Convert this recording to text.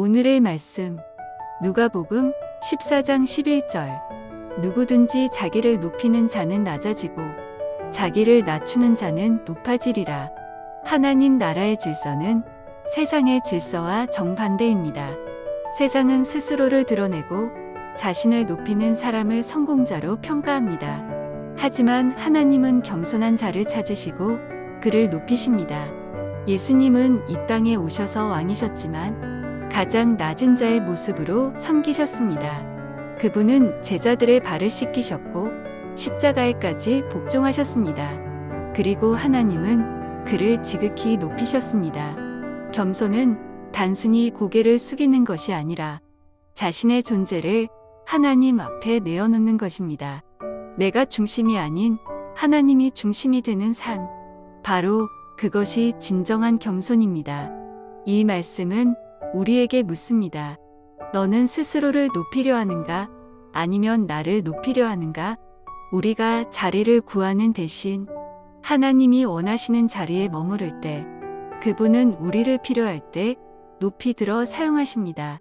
오늘의 말씀 누가복음 14장 11절 누구든지 자기를 높이는 자는 낮아지고 자기를 낮추는 자는 높아지리라. 하나님 나라의 질서는 세상의 질서와 정반대입니다. 세상은 스스로를 드러내고 자신을 높이는 사람을 성공자로 평가합니다. 하지만 하나님은 겸손한 자를 찾으시고 그를 높이십니다. 예수님은 이 땅에 오셔서 왕이셨지만 가장 낮은 자의 모습으로 섬기셨습니다. 그분은 제자들의 발을 씻기셨고 십자가에까지 복종하셨습니다. 그리고 하나님은 그를 지극히 높이셨습니다. 겸손은 단순히 고개를 숙이는 것이 아니라 자신의 존재를 하나님 앞에 내어놓는 것입니다. 내가 중심이 아닌 하나님이 중심이 되는 삶. 바로 그것이 진정한 겸손입니다. 이 말씀은 우리에게 묻습니다. 너는 스스로를 높이려 하는가? 아니면 나를 높이려 하는가? 우리가 자리를 구하는 대신 하나님이 원하시는 자리에 머무를 때 그분은 우리를 필요할 때 높이 들어 사용하십니다.